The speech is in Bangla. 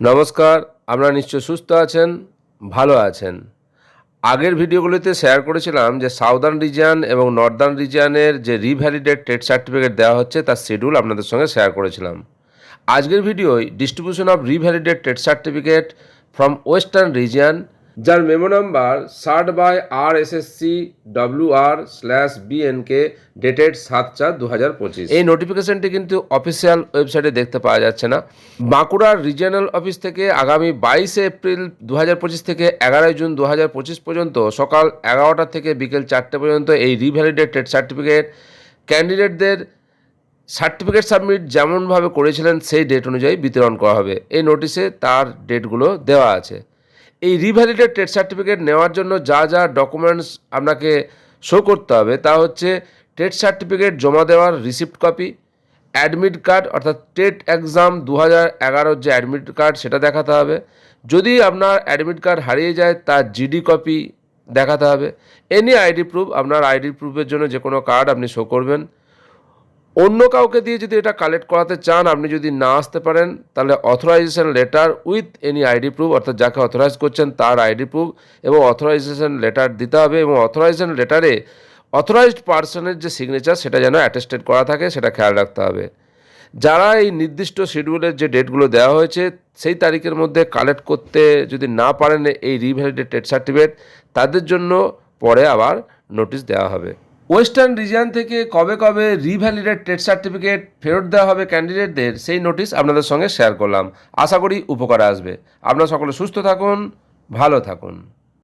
নমস্কার, আপনারা নিশ্চয় সুস্থ আছেন, ভালো আছেন। আগের ভিডিওগুলিতে শেয়ার করেছিলাম যে সাউদার্ন রিজিয়ান এবং নর্দার্ন রিজিয়ানের যে রিভ্যালিডেড ট্রেড সার্টিফিকেট দেওয়া হচ্ছে, তার শিডিউল আপনাদের সঙ্গে শেয়ার করেছিলাম। আজকের ভিডিওয় distribution of revalidated trade certificate from western region যার memo number cert by R S S C W R slash BNK dated সাত চার দু হাজার পঁচিশ। এই নোটিফিকেশনটি কিন্তু অফিসিয়াল ওয়েবসাইটে দেখতে পাওয়া যাচ্ছে না। বাঁকুড়ার রিজিয়নাল অফিস থেকে আগামী বাইশে এপ্রিল দু হাজার পঁচিশ থেকে এগারোই জুন দু হাজার পঁচিশ পর্যন্ত সকাল এগারোটা থেকে বিকেল চারটে পর্যন্ত এই রিভ্যালিডেড ট্রেড সার্টিফিকেট ক্যান্ডিডেটদের সার্টিফিকেট সাবমিট যেমনভাবে করেছিলেন, সেই ডেট অনুযায়ী বিতরণ করা হবে। এই নোটিশে তার ডেটগুলো দেওয়া আছে। এই রিভ্যালিডেড ট্রেড সার্টিফিকেট নেওয়ার জন্য যা যা ডকুমেন্টস আপনাকে শো করতে হবে তা হচ্ছে ট্রেড সার্টিফিকেট জমা দেওয়ার রিসিপ্ট কপি অ্যাডমিট কার্ড অর্থাৎ টেট এক্সাম দু হাজার এগারোর যে অ্যাডমিট কার্ড সেটা দেখাতে হবে। যদি আপনার অ্যাডমিট কার্ড হারিয়ে যায়, তার জিডি কপি দেখাতে হবে। এনি আইডি প্রুফ আপনার আইডি প্রুফের জন্য যে কোনো কার্ড আপনি শো করবেন। অন্য কাউকে দিয়ে যদি এটা কালেক্ট করাতে চান, আপনি যদি না আসতে পারেন, তাহলে authorization letter with any ID proof অর্থাৎ যাকে অথরাইজ করছেন তার আইডি প্রুফ এবং অথরাইজেশন লেটার দিতে হবে এবং অথরাইজেশন লেটারে অথরাইজড পার্সনের যে সিগনেচার সেটা যেন অ্যাটেস্টেড করা থাকে, সেটা খেয়াল রাখতে হবে। যারা এই নির্দিষ্ট শিডিউলের যে ডেটগুলো দেওয়া হয়েছে, সেই তারিখের মধ্যে কালেক্ট করতে যদি না পারেন এই রিভ্যালিডেড ট্রেড সার্টিফিকেট তাদের জন্য পরে আবার নোটিশ দেওয়া হবে। ওয়েস্টার্ন রিজিয়ন থেকে কবে কবে রিভ্যালিডেড ট্রেড সার্টিফিকেট ফেরত দেওয়া হবে ক্যান্ডিডেটদের, সেই নোটিশ আপনাদের সঙ্গে শেয়ার করলাম। আশা করি উপকারে আসবে। আপনারা সকলে সুস্থ থাকুন, ভালো থাকুন।